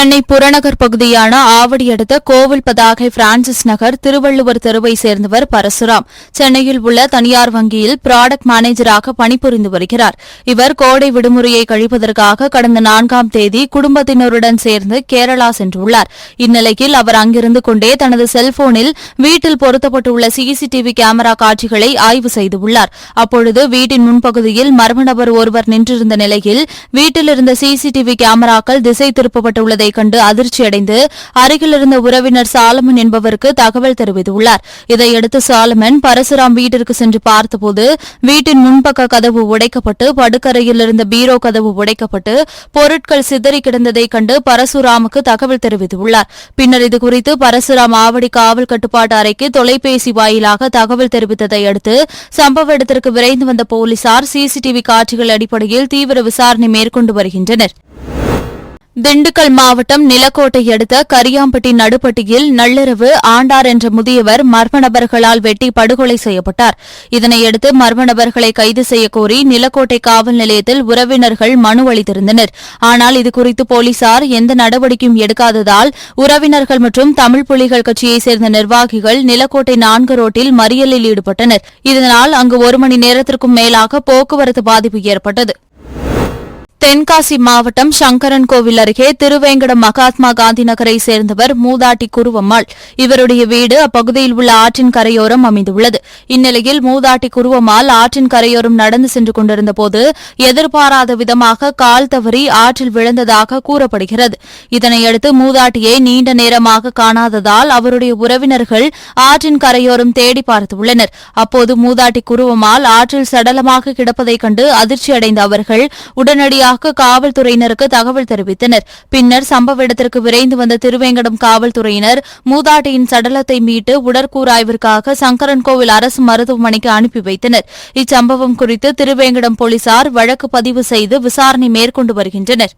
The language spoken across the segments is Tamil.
சென்னை புறநகர் பகுதியான ஆவடி அடுத்த கோவில் பதாகை பிரான்சிஸ் நகர் திருவள்ளுவர் தெருவை சேர்ந்தவர் பரசுராம். சென்னையில் உள்ள தனியார் வங்கியில் ப்ராடக்ட் மேனேஜராக பணிபுரிந்து வருகிறார். இவர் கோடை விடுமுறையை கழிப்பதற்காக கடந்த நான்காம் தேதி குடும்பத்தினருடன் சேர்ந்து கேரளா சென்றுள்ளார். இந்நிலையில் அவர் அங்கிருந்து கொண்டே தனது செல்போனில் வீட்டில் பொருத்தப்பட்டுள்ள சிசிடிவி கேமரா காட்சிகளை ஆய்வு செய்துள்ளார் அப்பொழுது வீட்டின் முன்பகுதியில் மர்ம நபர் ஒருவர் நின்றிருந்த நிலையில் வீட்டில் இருந்த சிசிடிவி கேமராக்கள் திசை திருப்பப்பட்டுள்ளதை கண்டு அதிர்ச்சியடைந்து அருகில் இருந்த உறவினர் சாலமன் என்பவருக்கு தகவல் தெரிவித்துள்ளார். இதையடுத்து சாலமன் பரசுராம் வீட்டிற்கு சென்று பார்த்தபோது வீட்டின் முன்பக்க கதவு உடைக்கப்பட்டு படுக்கரையில் இருந்த பீரோ கதவு உடைக்கப்பட்டு பொருட்கள் சிதறி கிடந்ததை கண்டு பரசுராமுக்கு தகவல் தெரிவித்துள்ளார். பின்னர் இதுகுறித்து பரசுராம் ஆவடி காவல் கட்டுப்பாட்டு அறைக்கு தொலைபேசி வாயிலாக தகவல் தெரிவித்ததை அடுத்து சம்பவ இடத்திற்கு விரைந்து வந்த போலீசார் சிசிடிவி காட்சிகள் அடிப்படையில் தீவிர விசாரணை மேற்கொண்டு வருகின்றனர். திண்டுக்கல் மாவட்டம் நிலக்கோட்டை அடுத்த கரியாம்பட்டி நடுப்பட்டியில் நள்ளிரவு ஆண்டார் என்ற முதியவர் மர்ம நபர்களால் வெட்டி படுகொலை செய்யப்பட்டார். இதனையடுத்து மர்ம நபர்களை கைது செய்யக்கோரி நிலக்கோட்டை காவல் நிலையத்தில் உறவினர்கள் மனு அளித்திருந்தனர். ஆனால் இதுகுறித்து போலீசார் எந்த நடவடிக்கையும் எடுக்காததால் உறவினர்கள் மற்றும் தமிழ் புலிகள் கட்சியைச் சேர்ந்த நிர்வாகிகள் நிலக்கோட்டை நான்கு ரோட்டில் மறியலில் ஈடுபட்டனர். இதனால் அங்கு ஒரு மணி நேரத்திற்கும் மேலாக போக்குவரத்து பாதிப்பு ஏற்பட்டது. தென்காசி மாவட்டம் சங்கரன் கோவில் அருகே திருவேங்கடம் மகாத்மா காந்தி நகரை சேர்ந்தவர் மூதாட்டி குருவம்மாள். இவருடைய வீடு அப்பகுதியில் உள்ள ஆற்றின் கரையோரம் அமைந்துள்ளது. இந்நிலையில் மூதாட்டி குருவம்மாள் ஆற்றின் கரையோரம் நடந்து சென்று கொண்டிருந்தபோது எதிர்பாராத விதமாக கால் தவறி ஆற்றில் விழுந்ததாக கூறப்படுகிறது. இதனையடுத்து மூதாட்டியை நீண்ட நேரமாக காணாததால் அவருடைய உறவினர்கள் ஆற்றின் கரையோரம் தேடி பார்த்துள்ளனர் அப்போது மூதாட்டி குருவம்மாள் ஆற்றில் சடலமாக கிடப்பதைக் கண்டு அதிர்ச்சியடைந்த அவர்கள் உடனடியாக காவல்துறையினருக்கு தகவல் தெரிவித்தனர். பின்னர் சம்பவ இடத்திற்கு விரைந்து வந்த திருவேங்கடம் காவல்துறையினர் மூதாட்டியின் சடலத்தை மீட்டு உடற்கூறாய்விற்காக சங்கரன்கோவில் அரசு மருத்துவமனைக்கு அனுப்பி வைத்தனர். இச்சம்பவம் குறித்து திருவேங்கடம் போலீசார் வழக்கு பதிவு செய்து விசாரணை மேற்கொண்டு வருகின்றனர்.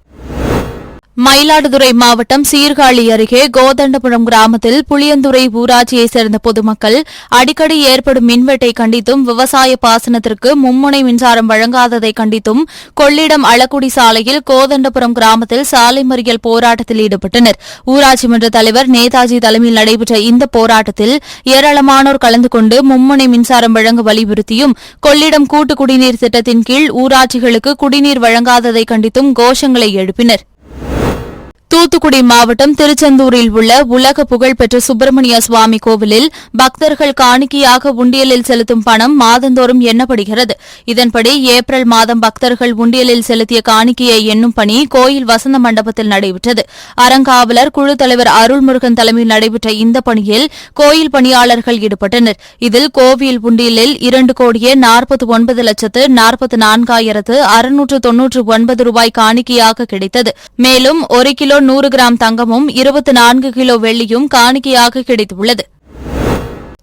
மயிலாடுதுறை மாவட்டம் சீர்காழி அருகே கோதண்டபுரம் கிராமத்தில் புளியந்துறை ஊராட்சியைச் சேர்ந்த பொதுமக்கள் அடிக்கடி ஏற்படும் மின்வெட்டை கண்டித்தும் விவசாய பாசனத்திற்கு மும்முனை மின்சாரம் வழங்காததை கண்டித்தும் கொள்ளிடம் அளக்குடி சாலையில் கோதண்டபுரம் கிராமத்தில் சாலை மறியல் போராட்டத்தில் ஈடுபட்டனர். ஊராட்சி மன்ற தலைவர் நேதாஜி தலைமையில் நடைபெற்ற இந்த போராட்டத்தில் ஏராளமானோர் கலந்து கொண்டு மும்முனை மின்சாரம் வழங்க வலியுறுத்தியும் கொள்ளிடம் கூட்டு குடிநீர் திட்டத்தின் கீழ் ஊராட்சிகளுக்கு குடிநீர் வழங்காததை கண்டித்தும் கோஷங்களை எழுப்பினர். தூத்துக்குடி மாவட்டம் திருச்செந்தூரில் உள்ள உலக புகழ்பெற்ற சுப்பிரமணிய சுவாமி கோவிலில் பக்தர்கள் காணிக்கையாக உண்டியலில் செலுத்தும் பணம் மாதந்தோறும் எண்ணப்படுகிறது. இதன்படி ஏப்ரல் மாதம் பக்தர்கள் உண்டியலில் செலுத்திய காணிக்கையை எண்ணும் பணி கோயில் வசந்த மண்டபத்தில் நடைபெற்றது. அறங்காவலர் குழு தலைவர் அருள்முருகன் தலைமையில் நடைபெற்ற இந்த பணியில் கோயில் பணியாளர்கள் ஈடுபட்டனர். இதில் கோவில் உண்டியலில் இரண்டு கோடியே நாற்பத்தி ஒன்பது லட்சத்து நாற்பத்தி நான்காயிரத்து அறுநூற்று தொன்னூற்று ஒன்பது ரூபாய் காணிக்கையாக கிடைத்தது. மேலும் ஒரு கிலோ நூறு கிராம் தங்கமும் இருபத்தி நான்கு கிலோ வெள்ளியும் காணிக்கையாக கிடைத்துள்ளது.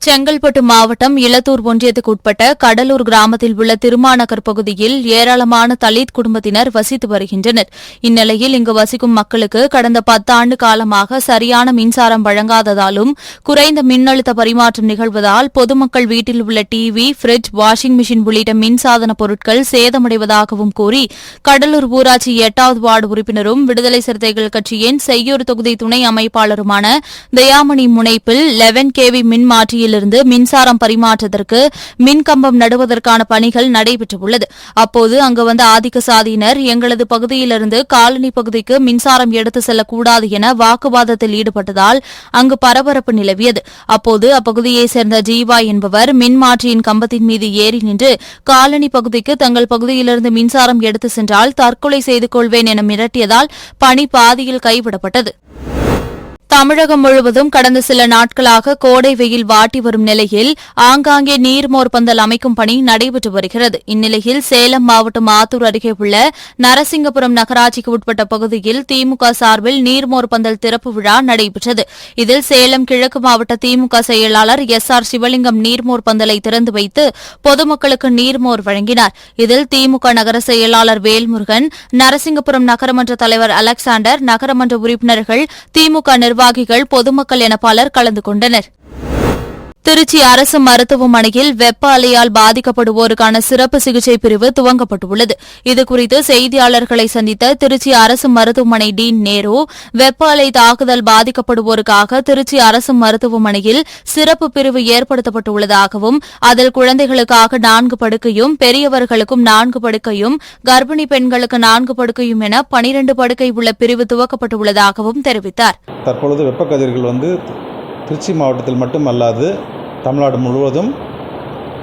செங்கல்பட்டு மாவட்டம் இலத்தூர் ஒன்றியத்துக்கு உட்பட்ட கடலூர் கிராமத்தில் உள்ள திருமாநகர் பகுதியில் ஏராளமான தலித் குடும்பத்தினர் வசித்து வருகின்றனர். இந்நிலையில் இங்கு வசிக்கும் மக்களுக்கு கடந்த பத்தாண்டு காலமாக சரியான மின்சாரம் வழங்காததாலும் குறைந்த மின்னழுத்த பரிமாற்றம் நிகழ்வதால் பொதுமக்கள் வீட்டில் உள்ள டிவி பிரிட்ஜ் வாஷிங் மிஷின் உள்ளிட்ட மின்சாதன பொருட்கள் சேதமடைவதாகவும் கூறி கடலூர் ஊராட்சி எட்டாவது வார்டு உறுப்பினரும் விடுதலை சிறுத்தைகள் கட்சியின் செய்யூர் தொகுதி துணை அமைப்பாளருமான தயாமணி முனைப்பில் லெவன் கேவி மின் பகுதியிலிருந்து மின்சாரம் பரிமாற்றத்திற்கு மின்கம்பம் நடுவதற்கான பணிகள் நடைபெற்றுள்ளது. அப்போது அங்கு வந்த ஆதிக்க சாதியினர் எங்களது பகுதியிலிருந்து காலனி பகுதிக்கு மின்சாரம் எடுத்து செல்லக்கூடாது என வாக்குவாதத்தில் ஈடுபட்டதால் அங்கு பரபரப்பு நிலவியது. அப்போது அப்பகுதியைச் சேர்ந்த ஜீவா என்பவர் மின்மாற்றியின் கம்பத்தின் மீது ஏறி நின்று காலனி பகுதிக்கு தங்கள் பகுதியிலிருந்து மின்சாரம் எடுத்து சென்றால் தற்கொலை செய்து கொள்வேன் என மிரட்டியதால் பணி பாதியில் கைவிடப்பட்டது. தமிழகம் முழுவதும் கடந்த சில நாட்களாக கோடை வெயில் வாட்டி வரும் நிலையில் ஆங்காங்கே நீர்மோர் பந்தல் அமைக்கும் பணி நடைபெற்று வருகிறது. இந்நிலையில் சேலம் மாவட்டம் ஆத்தூர் அருகே உள்ள நரசிங்கபுரம் நகராட்சிக்கு உட்பட்ட பகுதியில் திமுக சார்பில் நீர்மோர் பந்தல் திறப்பு விழா நடைபெற்றது. இதில் சேலம் கிழக்கு மாவட்ட திமுக செயலாளர் எஸ் ஆர் சிவலிங்கம் நீர்மோர் பந்தலை திறந்து வைத்து பொதுமக்களுக்கு நீர்மோர் வழங்கினார். இதில் திமுக நகர செயலாளர் வேல்முருகன் நரசிங்கபுரம் நகரமன்ற தலைவர் அலெக்சாண்டர் நகரமன்ற உறுப்பினர்கள் திமுக நிர்வாகிகள் பொதுமக்கள் என பலர் கலந்து கொண்டனர். திருச்சி அரசு மருத்துவமனையில் வெப்ப அலையால் பாதிக்கப்படுவோருக்கான சிறப்பு சிகிச்சை பிரிவு துவங்கப்பட்டுள்ளது. இதுகுறித்து செய்தியாளர்களை சந்தித்த திருச்சி அரசு மருத்துவமனை டீன் நேரு வெப்ப அலை தாக்குதல் பாதிக்கப்படுவோருக்காக திருச்சி அரசு மருத்துவமனையில் சிறப்பு பிரிவு ஏற்படுத்தப்பட்டுள்ளதாகவும் அதில் குழந்தைகளுக்காக நான்கு படுக்கையும் பெரியவர்களுக்கும் நான்கு படுக்கையும் கர்ப்பிணி பெண்களுக்கு நான்கு படுக்கையும் என பனிரண்டு படுக்கை உள்ள பிரிவு துவக்கப்பட்டுள்ளதாகவும் தெரிவித்தார். தற்பொழுது வெப்பக்கதிர்கள் வந்து திருச்சி மாவட்டத்தில் மட்டுமல்லாது தமிழ்நாடு முழுவதும்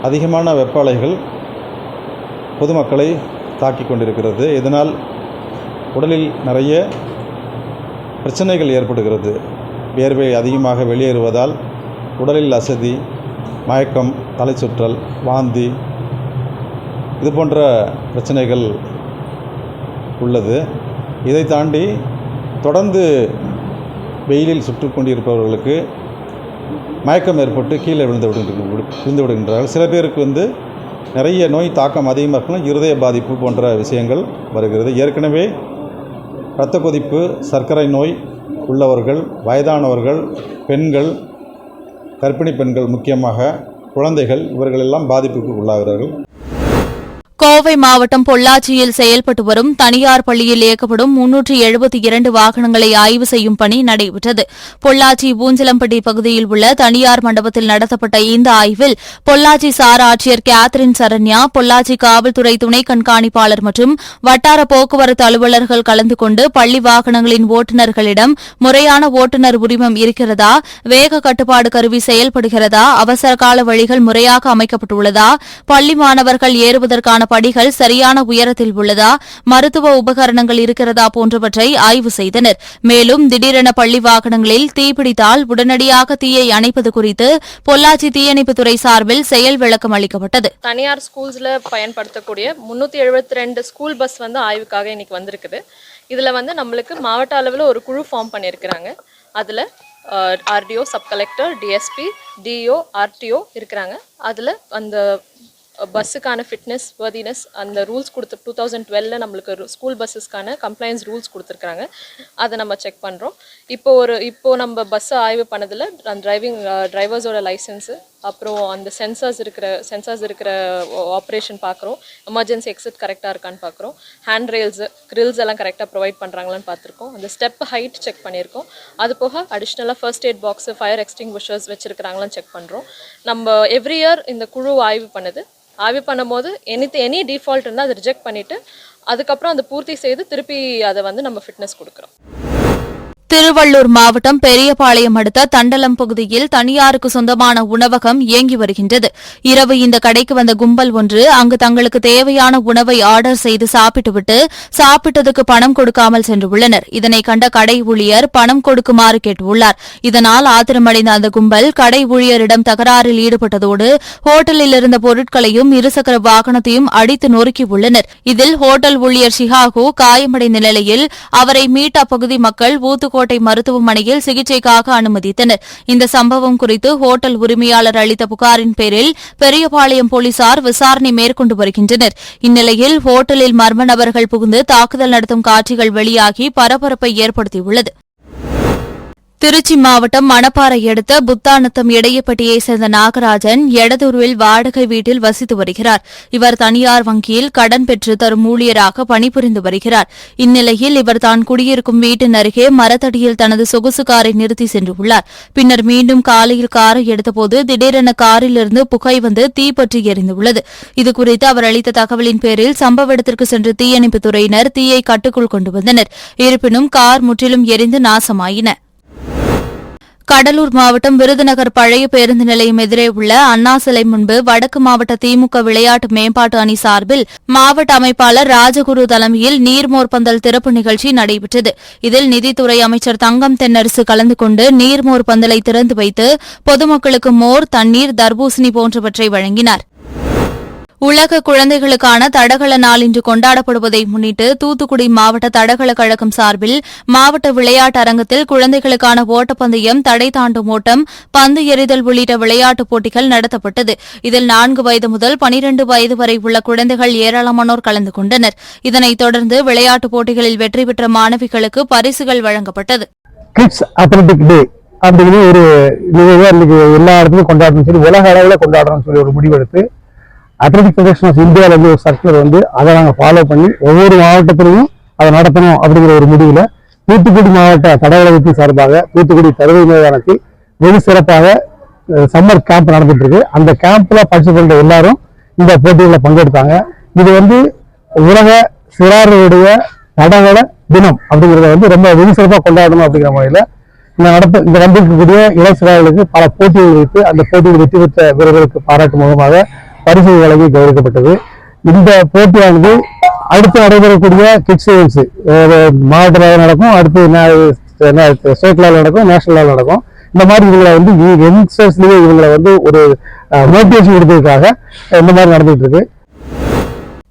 அதிகமான வெப்ப அலைகள் பொதுமக்களை தாக்கிக் கொண்டிருக்கிறது. இதனால் உடலில் நிறைய பிரச்சனைகள் ஏற்படுகிறது. வியர்வை அதிகமாக வெளியேறுவதால் உடலில் அசதி மயக்கம் தலைச்சுற்றல் வாந்தி இது போன்ற பிரச்சனைகள் உள்ளது. இதை தாண்டி தொடர்ந்து வெயிலில் சுற்றி கொண்டிருப்பவர்களுக்கு மயக்கம் ஏற்பட்டு கீழே விழுந்து விடுகின்ற விழுந்து விடுகின்றார்கள். சில பேருக்கு வந்து நிறைய நோய் தாக்கம் அதிகமாக இருக்கணும் இருதய பாதிப்பு போன்ற விஷயங்கள் வருகிறது. ஏற்கனவே இரத்த கொதிப்பு சர்க்கரை நோய் உள்ளவர்கள் வயதானவர்கள் பெண்கள் கர்ப்பிணி பெண்கள் முக்கியமாக குழந்தைகள் இவர்களெல்லாம் பாதிப்புக்கு உள்ளாகிறார்கள் கோவை மாவட்டம் பொள்ளாச்சியில் செயல்பட்டு வரும் தனியார் பள்ளியில் இயக்கப்படும் முன்னூற்றி எழுபத்தி இரண்டு வாகனங்களை ஆய்வு செய்யும் பணி நடைபெற்றது. பொள்ளாச்சி ஊஞ்சலம்பட்டி பகுதியில் உள்ள தனியார் மண்டபத்தில் நடத்தப்பட்ட இந்த ஆய்வில் பொள்ளாச்சி சார் ஆட்சியர் கேத்ரின் சரண்யா பொள்ளாச்சி காவல்துறை துணை கண்காணிப்பாளர் மற்றும் வட்டார போக்குவரத்து அலுவலர்கள் கலந்து கொண்டு பள்ளி வாகனங்களின் ஓட்டுநர்களிடம் முறையான ஓட்டுநர் உரிமம் இருக்கிறதா வேக கட்டுப்பாடு கருவி செயல்படுகிறதா அவசரகால வழிகள் முறையாக அமைக்கப்பட்டுள்ளதா பள்ளி மாணவர்கள் ஏறுவதற்கான படிகள் சரியான உயரத்தில் உள்ளதா? மருத்துவ உபகரணங்கள் இருக்கிறதா போன்றவற்றை ஆய்வு செய்தனர். மேலும் திடீரென பள்ளி வாகனங்களில் தீப்பிடித்தால் உடனடியாக தீயை அணைப்பது குறித்து பொள்ளாச்சி தீயணைப்புத்துறை சார்பில் செயல் விளக்கம் அளிக்கப்பட்டது. தனியார் ஸ்கூல்ஸில் பயன்படுத்தக்கூடிய முன்னூத்தி எழுபத்தி ரெண்டு ஸ்கூல் பஸ் வந்து ஆய்வுக்காக இன்னைக்கு வந்திருக்குது. இதில் வந்து நம்மளுக்கு மாவட்ட அளவில் ஒரு குழு ஃபார்ம் பண்ணியிருக்கிறாங்க. அதில் RTO sub collector DSP DO RTO இருக்கிறாங்க. அதில் அந்த பஸ்ஸுக்கான ஃபிட்னஸ் வர்தினஸ் அந்த ரூல்ஸ் கொடுத்து டூ தௌசண்ட் டுவெலில் நம்மளுக்கு ஸ்கூல் பஸ்ஸஸ்க்கான கம்ப்ளைன்ஸ் ரூல்ஸ் கொடுத்துருக்காங்க அதை நம்ம செக் பண்ணுறோம் இப்போ ஒரு இப்போது நம்ம பஸ்ஸை ஆய்வு பண்ணதில் டிரைவிங் டிரைவர்ஸோட லைசன்ஸு அப்புறம் அந்த சென்சார்ஸ் இருக்கிற சென்சார்ஸ் இருக்கிற ஆப்ரேஷன் பார்க்குறோம். எமர்ஜென்சி எக்ஸிட் கரெக்டாக இருக்கான்னு பார்க்குறோம். ஹேண்ட் ரெயில்ஸு க்ரில்ஸ் எல்லாம் கரெக்டாக ப்ரொவைட் பண்ணுறாங்களான்னு பார்த்துருக்கோம். அந்த ஸ்டெப் ஹைட் செக் பண்ணியிருக்கோம். அது போக அடிஷ்னலாக first aid box fire extinguishers வச்சுருக்கிறாங்களான்னு check பண்ணுறோம் நம்ம எவ்ரி இயர் இந்த குழு ஆய்வு பண்ணுது. ஆய்வு பண்ணும்போது எனி எனி டிஃபால்ட் இருந்தால் அதை ரிஜெக்ட் பண்ணிவிட்டு அதுக்கப்புறம் அதை பூர்த்தி செய்து திருப்பி அதை வந்து நம்ம ஃபிட்னஸ் கொடுக்குறோம். திருவள்ளூர் மாவட்டம் பெரியபாளையம் அடுத்த தண்டலம் பகுதியில் தனியாருக்கு சொந்தமான உணவகம் இயங்கி வருகின்றது. இரவு இந்த கடைக்கு வந்த கும்பல் ஒன்று அங்கு தங்களுக்கு தேவையான உணவை ஆர்டர் செய்து சாப்பிட்டுவிட்டு சாப்பிட்டதுக்கு பணம் கொடுக்காமல் சென்றுள்ளனர். இதனை கண்ட கடை ஊழியர் பணம் கொடுக்குமாறு கேட்டுள்ளார். இதனால் ஆத்திரமடைந்த அந்த கும்பல் கடை ஊழியரிடம் தகராறில் ஈடுபட்டதோடு ஹோட்டலில் இருந்த பொருட்களையும் இருசக்கர வாகனத்தையும் அடித்து நொறுக்கியுள்ளனர். இதில் ஹோட்டல் ஊழியர் ஷிகாகு காயமடைந்த நிலையில் அவரை மீட் அப்பகுதி மக்கள் புதுக்கோட்டை மருத்துவமனையில் சிகிச்சைக்காக அனுமதித்தனர். இந்த சம்பவம் குறித்து ஹோட்டல் உரிமையாளர் அளித்த புகாரின் பேரில் பெரியபாளையம் போலீசார் விசாரணை மேற்கொண்டு வருகின்றனர். இந்நிலையில் ஹோட்டலில் மர்ம நபர்கள் புகுந்து தாக்குதல் நடத்தும் காட்சிகள் வெளியாகி பரபரப்பை ஏற்படுத்தியுள்ளது. திருச்சி மாவட்டம் மணப்பாறை அடுத்த புத்தானத்தம் இடையப்பட்டியைச் சேர்ந்த நாகராஜன் எடதூரில் வாடகை வீட்டில் வசித்து வருகிறார். இவர் தனியார் வங்கியில் கடன் பெற்று தரும் ஊழியராக பணிபுரிந்து வருகிறார். இந்நிலையில் இவர் தான் குடியிருக்கும் வீட்டின் அருகே மரத்தடியில் தனது சொகுசு காரை நிறுத்தி சென்றுள்ளார். பின்னர் மீண்டும் காலையில் காரை எடுத்தபோது திடீரென காரிலிருந்து புகை வந்து தீப்பற்றி எரிந்துள்ளது. இதுகுறித்து அவர் அளித்த தகவலின் பேரில் சம்பவ இடத்திற்கு சென்ற தீயணைப்புத் துறையினர் தீயை கட்டுக்குள் கொண்டு வந்தனர். இருப்பினும் கார் முற்றிலும் எரிந்து நாசமாயின. கடலூர் மாவட்டம் விருதுநகர் பழைய பேருந்து நிலையம் எதிரே உள்ள அண்ணா சிலை முன்பு வடக்கு மாவட்ட திமுக விளையாட்டு மேம்பாட்டு அணி சார்பில் மாவட்ட அமைப்பாளர் ராஜகுரு தலைமையில் நீர்மோர்பந்தல் திறப்பு நிகழ்ச்சி நடைபெற்றது. இதில் நிதித்துறை அமைச்சர் தங்கம் தென்னரசு கலந்து கொண்டு நீர்மோர் பந்தலை திறந்து வைத்து பொதுமக்களுக்கு மோர் தண்ணீர் தர்பூசணி போன்றவற்றை வழங்கினார். உலக குழந்தைகளுக்கான தடகள நாள் இன்று கொண்டாடப்படுவதை முன்னிட்டு தூத்துக்குடி மாவட்ட தடகள கழகம் சார்பில் மாவட்ட விளையாட்டு அரங்கத்தில் குழந்தைகளுக்கான ஓட்டப்பந்தயம் தடை தாண்டும் ஓட்டம் பந்து எறிதல் உள்ளிட்ட விளையாட்டுப் போட்டிகள் நடத்தப்பட்டது. இதில் நான்கு வயது முதல் பனிரண்டு வயது வரை உள்ள குழந்தைகள் ஏராளமானோர் கலந்து கொண்டனர். இதனைத் தொடர்ந்து விளையாட்டுப் போட்டிகளில் வெற்றி பெற்ற மாணவிகளுக்கு பரிசுகள் வழங்கப்பட்டது. அப்படின்னு ஒரு இன்னைக்கு எல்லா இடத்துலையும் கொண்டாடணும்னு சொல்லி உலக அளவில் கொண்டாடணும்னு சொல்லி ஒரு முடிவெடுத்து அத்லெட்டிக் ஃபெடரேஷன் ஆஃப் இந்தியாவில் இருந்து ஒரு சர்க்குலர் வந்து அதை நாங்கள் ஃபாலோ பண்ணி ஒவ்வொரு மாவட்டத்திலையும் அதை நடத்தணும் அப்படிங்கிற ஒரு முடிவில் தூத்துக்குடி மாவட்ட தடகளத்தின் சார்பாக தூத்துக்குடி தருவை மைதானத்தில் வெகு சிறப்பாக சம்மர் கேம்ப் நடந்துட்டு இருக்கு அந்த கேம்ப்ல பார்ட்டிசிபேட் எல்லாரும் இந்த போட்டிகளில் பங்கெடுத்தாங்க. இது வந்து உலக சிறாருடைய தடகள தினம் அப்படிங்கிறத வந்து ரொம்ப வெகு சிறப்பாக கொண்டாடணும் அப்படிங்கிற முறையில் இந்த நடத்த இந்த நடந்திருக்கக்கூடிய இளம் பல போட்டிகள் வைத்து அந்த போட்டியில் வெற்றி பெற்ற வீரர்களுக்கு பாராட்டு முகமாக பரிசு வழங்கி கௌரவிக்கப்பட்டது. இந்த போட்டியானது அடுத்து நடைபெறக்கூடிய கிட்ஸ் கேம்ஸ் மாவட்ட லெவல் நடக்கும் அடுத்து ஸ்டேட் லெவல் நடக்கும் நேஷனல் லெவல் நடக்கும். இந்த மாதிரி இவங்களை வந்து யங்ஸ்டர்ஸ்லேயே இவங்களை வந்து ஒரு மோட்டிவேஷன் கொடுத்ததுக்காக இந்த மாதிரி நடந்துட்டு இருக்கு.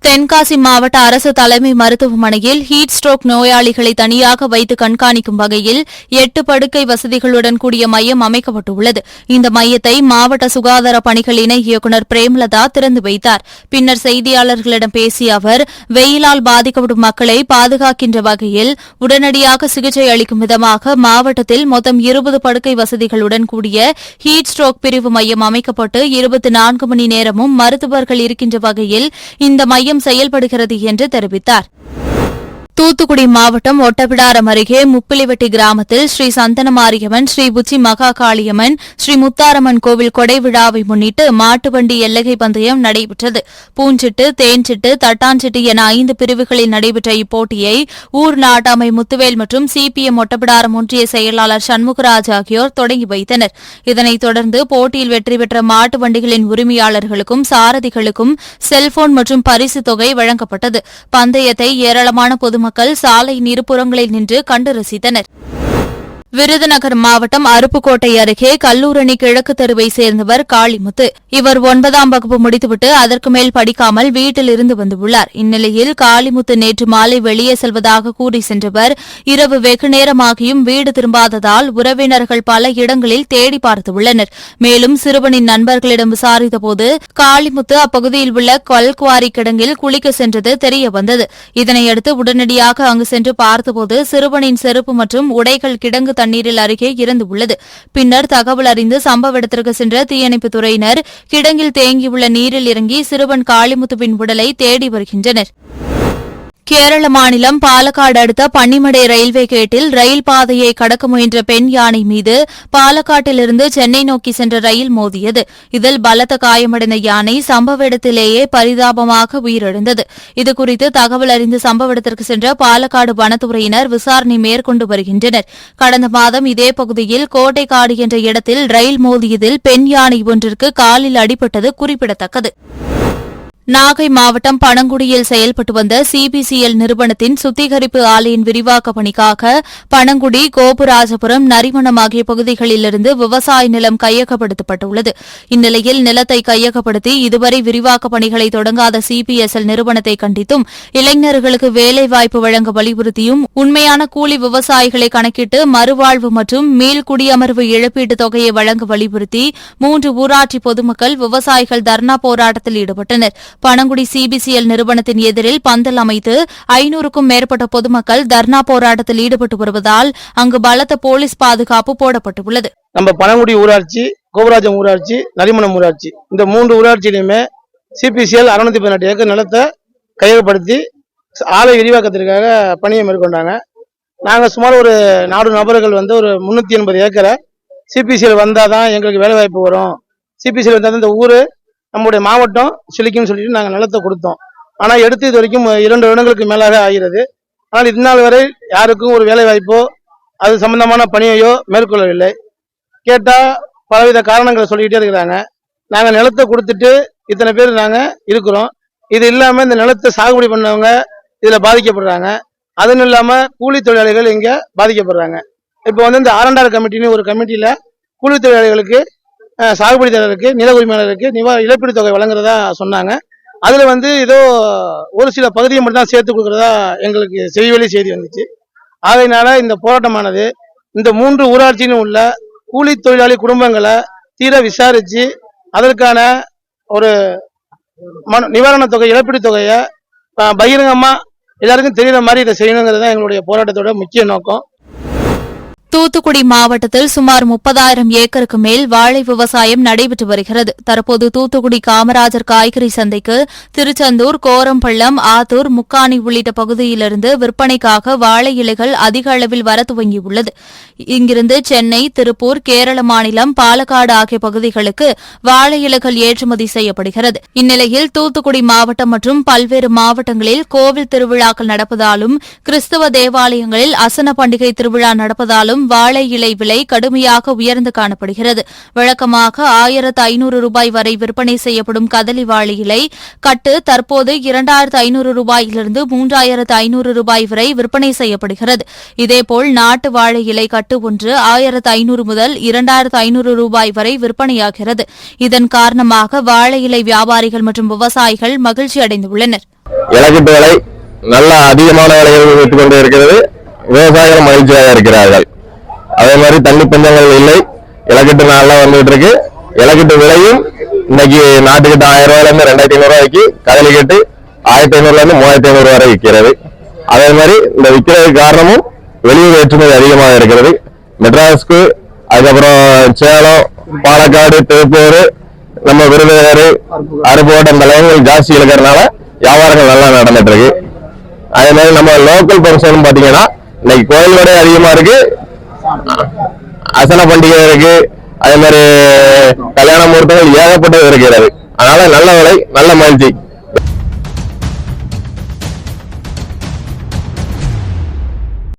தென்காசி மாவட்ட அரசு தலைமை மருத்துவமனையில் ஹீட் ஸ்ட்ரோக் நோயாளிகளை தனியாக வைத்து கண்காணிக்கும் வகையில் எட்டு படுக்கை வசதிகளுடன் கூடிய மையம் அமைக்கப்பட்டுள்ளது. இந்த மையத்தை மாவட்ட சுகாதார பணிகள் இணை இயக்குநர் பிரேமலதா திறந்து வைத்தார். பின்னர் செய்தியாளர்களிடம் பேசிய அவர் வெயிலால் பாதிக்கப்படும் மக்களை பாதுகாக்கின்ற வகையில் உடனடியாக சிகிச்சை அளிக்கும் விதமாக மாவட்டத்தில் மொத்தம் இருபது படுக்கை வசதிகளுடன் கூடிய ஹீட் ஸ்ட்ரோக் பிரிவு மையம் அமைக்கப்பட்டு இருபத்தி நான்கு மணி நேரமும் மருத்துவர்கள் இருக்கின்ற வகையில் இந்த மையம் செயல்படுகிறது என்று தெரிவித்தார். தூத்துக்குடி மாவட்டம் ஒட்டப்பிடாரம் அருகே முப்பிலிவெட்டி கிராமத்தில் ஸ்ரீ சந்தனமாரியம்மன் ஸ்ரீ புச்சி மகா காளியம்மன் ஸ்ரீ முத்தாரம்மன் கோவில் கொடை விழாவை முன்னிட்டு மாட்டு வண்டி பந்தயம் நடைபெற்றது. பூஞ்சிட்டு தேன்சிட்டு தட்டாஞ்சிட்டு என ஐந்து பிரிவுகளில் நடைபெற்ற இப்போட்டியை ஊர் நாட்டாமை முத்துவேல் மற்றும் சிபிஎம் ஒட்டப்பிடாரம் ஒன்றிய செயலாளர் சண்முகராஜ் ஆகியோர் தொடங்கி வைத்தனர். இதனைத் தொடர்ந்து போட்டியில் வெற்றி பெற்ற மாட்டு வண்டிகளின் உரிமையாளர்களுக்கும் சாரதிகளுக்கும் செல்போன் மற்றும் பரிசு தொகை வழங்கப்பட்டது. பந்தயத்தை ஏராளமான பொதுமக்கள் சாலையின் இருபுறங்களில் நின்று கண்டு ரசித்தனர். விருதுநகர் மாவட்டம் அருப்புக்கோட்டை அருகே கல்லூரணி கிழக்கு தெருவை சேர்ந்தவர் காளிமுத்து. இவர் ஒன்பதாம் வகுப்பு முடித்துவிட்டு அதற்கு மேல் படிக்காமல் வீட்டில் இருந்து வந்துள்ளார். இந்நிலையில் காளிமுத்து நேற்று மாலை வெளியே செல்வதாக கூறி சென்றவர் இரவு வெகு நேரமாகியும் வீடு திரும்பாததால் உறவினர்கள் பல இடங்களில் தேடி பார்த்துள்ளனர். மேலும் சிறுவனின் நண்பர்களிடம் விசாரித்தபோது காளிமுத்து அப்பகுதியில் உள்ள கல்குவாரி கிடங்கில் குளிக்க சென்றது தெரியவந்தது. இதனையடுத்து உடனடியாக அங்கு சென்று பார்த்தபோது சிறுவனின் செருப்பு மற்றும் உடைகள் கிடங்கு தண்ணீரில் அருகே இறந்து உள்ளது பின்னர் தகவல் அறிந்து சம்பவ இடத்திற்கு சென்ற தீயணைப்புத் துறையினர் கிடங்கில் தேங்கியுள்ள நீரில் இறங்கி சிறுவன் காளிமுத்துவின் உடலை தேடி வருகின்றனர். கேரள மாநிலம் பாலக்காடு அடுத்த பன்னிமடை ரயில்வே கேட்டில் ரயில் பாதையை கடக்க முயன்ற பெண் யானை மீது பாலக்காட்டிலிருந்து சென்னை நோக்கி சென்ற ரயில் மோதியது. இதில் பலத்த காயமடைந்த யானை சம்பவ இடத்திலேயே பரிதாபமாக உயிரிழந்தது. இதுகுறித்து தகவல் அறிந்து சம்பவ இடத்திற்கு சென்ற பாலக்காடு வனத்துறையினர் விசாரணை மேற்கொண்டு வருகின்றனர். கடந்த மாதம் இதே பகுதியில் கோட்டைக்காடு என்ற இடத்தில் ரயில் மோதியதில் பெண் யானை ஒன்றிற்கு காலில் அடிபட்டது குறிப்பிடத்தக்கது. நாகை மாவட்டம் பனங்குடியில் செயல்பட்டு வந்த சிபிசிஎல் நிறுவனத்தின் சுத்திகரிப்பு ஆலையின் விரிவாக்க பணிக்காக பனங்குடி கோபுராஜபுரம் நரிமணம் ஆகிய பகுதிகளிலிருந்து விவசாய நிலம் கையகப்படுத்தப்பட்டுள்ளது. இந்நிலையில் நிலத்தை கையகப்படுத்தி இதுவரை விரிவாக்க பணிகளை தொடங்காத சிபிஎஸ்எல் நிறுவனத்தை கண்டித்தும் இளைஞர்களுக்கு வேலைவாய்ப்பு வழங்க வலியுறுத்தியும் உண்மையான கூலி விவசாயிகளை கணக்கிட்டு மறுவாழ்வு மற்றும் மீள்குடியமர்வு இழப்பீட்டுத் தொகையை வழங்க வலியுறுத்தி மூன்று ஊராட்சி பொதுமக்கள் விவசாயிகள் தர்ணா போராட்டத்தில் ஈடுபட்டனர். பனங்குடி சிபிசிஎல் நிறுவனத்தின் எதிரில் பந்தல் அமைத்து ஐநூறுக்கும் மேற்பட்ட பொதுமக்கள் தர்ணா போராட்டத்தில் ஈடுபட்டு வருவதால் அங்கு பலத்த போலீஸ் பாதுகாப்பு போடப்பட்டுள்ளது. நம்ம பனங்குடி ஊராட்சி கோபராஜம் ஊராட்சி நரிமணம் ஊராட்சி. இந்த மூன்று ஊராட்சியிலுமே சிபிசிஎல் அறுநூத்தி பதினெட்டு ஏக்கர் நிலத்தை கையகப்படுத்தி ஆலை விரிவாக்கத்திற்காக பணியை மேற்கொண்டாங்க. நாங்கள் சுமார் ஒரு நாலு நபர்கள் வந்து ஒரு முந்நூற்றி எண்பது ஏக்கரை சிபிசிஎல் வந்தால் தான் எங்களுக்கு வேலைவாய்ப்பு வரும். சிபிசிஎல் வந்தால் தான் இந்த ஊர் நம்முடைய மாவட்டம் சுழிக்கும்னு சொல்லிட்டு நாங்கள் நிலத்தை கொடுத்தோம். ஆனால் எடுத்து இது வரைக்கும் இரண்டு வருடங்களுக்கு மேலாக ஆகிறது. ஆனால் இந்நாள் வரை யாருக்கும் ஒரு வேலைவாய்ப்போ அது சம்பந்தமான பணியையோ மேற்கொள்ளவில்லை. கேட்டால் பலவித காரணங்களை சொல்லிக்கிட்டே இருக்கிறாங்க. நாங்கள் நிலத்தை கொடுத்துட்டு இத்தனை பேர் நாங்கள் இருக்கிறோம். இது இல்லாமல் இந்த நிலத்தை சாகுபடி பண்ணவங்க இதில் பாதிக்கப்படுறாங்க. அதுவும் இல்லாமல் கூலி தொழிலாளிகள் இங்கே பாதிக்கப்படுறாங்க. இப்போ வந்து இந்த ஆரண்டார் கமிட்டின்னு ஒரு கமிட்டியில் கூலி தொழிலாளிகளுக்கு சாகுபடிதாரருக்கு நில உரிமையாளருக்கு நிவா இழப்பீடு தொகை வழங்குறதா சொன்னாங்க. அதில் வந்து ஏதோ ஒரு சில பகுதியை மட்டும் தான் சேர்த்து கொடுக்குறதா எங்களுக்கு செய்வெளி செய்தி வந்துச்சு. ஆகையினால இந்த போராட்டமானது இந்த மூன்று ஊராட்சியிலும் உள்ள கூலி தொழிலாளி குடும்பங்களை தீர விசாரித்து அதற்கான ஒரு மன நிவாரணத் தொகை இழப்பீடு தொகையை பகிரங்கமாக எல்லாருக்கும் தெரியுற மாதிரி இதை செய்யணுங்கிறது தான் எங்களுடைய போராட்டத்தோட முக்கிய நோக்கம். தூத்துக்குடி மாவட்டத்தில் சுமார் முப்பதாயிரம் ஏக்கருக்கு மேல் வாழை விவசாயம் நடைபெற்று வருகிறது. தற்போது தூத்துக்குடி காமராஜர் காய்கறி சந்தைக்கு திருச்செந்தூர் கோரம்பள்ளம் ஆத்தூர் முக்காணி உள்ளிட்ட பகுதியிலிருந்து விற்பனைக்காக வாழை இலைகள் அதிக அளவில் வர துவங்கியுள்ளது. இங்கிருந்து சென்னை திருப்பூர் கேரள மாநிலம் பாலக்காடு ஆகிய பகுதிகளுக்கு வாழை இலைகள் ஏற்றுமதி செய்யப்படுகிறது. இந்நிலையில் தூத்துக்குடி மாவட்டம் மற்றும் பல்வேறு மாவட்டங்களில் கோவில் திருவிழாக்கள் நடப்பதாலும் கிறிஸ்தவ தேவாலயங்களில் அசன பண்டிகை திருவிழா நடப்பதாலும் வாழை இலை விலை கடுமையாக உயர்ந்து காணப்படுகிறது. வழக்கமாக ஆயிரத்து ஐநூறு ரூபாய் வரை விற்பனை செய்யப்படும் கதலி வாழை இலை கட்டு தற்போது இரண்டாயிரத்து ஐநூறு ரூபாயிலிருந்து மூன்றாயிரத்து ஐநூறு ரூபாய் வரை விற்பனை செய்யப்படுகிறது. இதேபோல் நாட்டு வாழை இலை கட்டு ஒன்று ஆயிரத்து ஐநூறு முதல் இரண்டாயிரத்து ஐநூறு ரூபாய் வரை விற்பனையாகிறது. இதன் காரணமாக வாழை இலை வியாபாரிகள் மற்றும் விவசாயிகள் மகிழ்ச்சி அடைந்துள்ளனர். இலக்கிட்டு விலை நல்ல அதிகமான விலையில் விட்டுக் கொண்டு இருக்கிறது. விவசாயிகள் மகிழ்ச்சியாக இருக்கிறார்கள். அதே மாதிரி தண்ணி பஞ்சங்கள் இல்லை. இலக்கிட்டு நாளில் வந்துகிட்டு இருக்கு இலக்கிட்டு விலையும் இன்னைக்கு நாட்டுக்கிட்ட ஆயிரம் ரூபாயிலேருந்து ரெண்டாயிரத்தி ஐநூறு ரூபாய்க்கு கதலி கட்டு ஆயிரத்தி ஐநூறுலேருந்து மூவாயிரத்தி ஐநூறு வரை விற்கிறது. அதே மாதிரி இந்த விற்கிறதுக்கு காரணமும் வெளியூர் ஏற்றுமதி அதிகமாக இருக்கிறது. மெட்ராஸ்க்கு அதுக்கப்புறம் சேலம் பாலக்காடு திருப்பூர் நம்ம விருதுநகர் அருப்புக்கோட்டை இந்த லைன்கள் ஜாஸ்தி இருக்கிறதுனால வியாபாரங்கள் நல்லா நடந்துட்டு இருக்கு அதே மாதிரி நம்ம லோக்கல் ஃபங்க்ஷன் பார்த்தீங்கன்னா இன்னைக்கு கோயில் விட அதிகமாக இருக்கு. அசன பண்டிகை இருக்கு. அதே மாதிரி கல்யாண முகூர்த்தங்கள் ஏகப்பட்டது இருக்கிறது. அதனால நல்ல விலை நல்ல மகிழ்ச்சி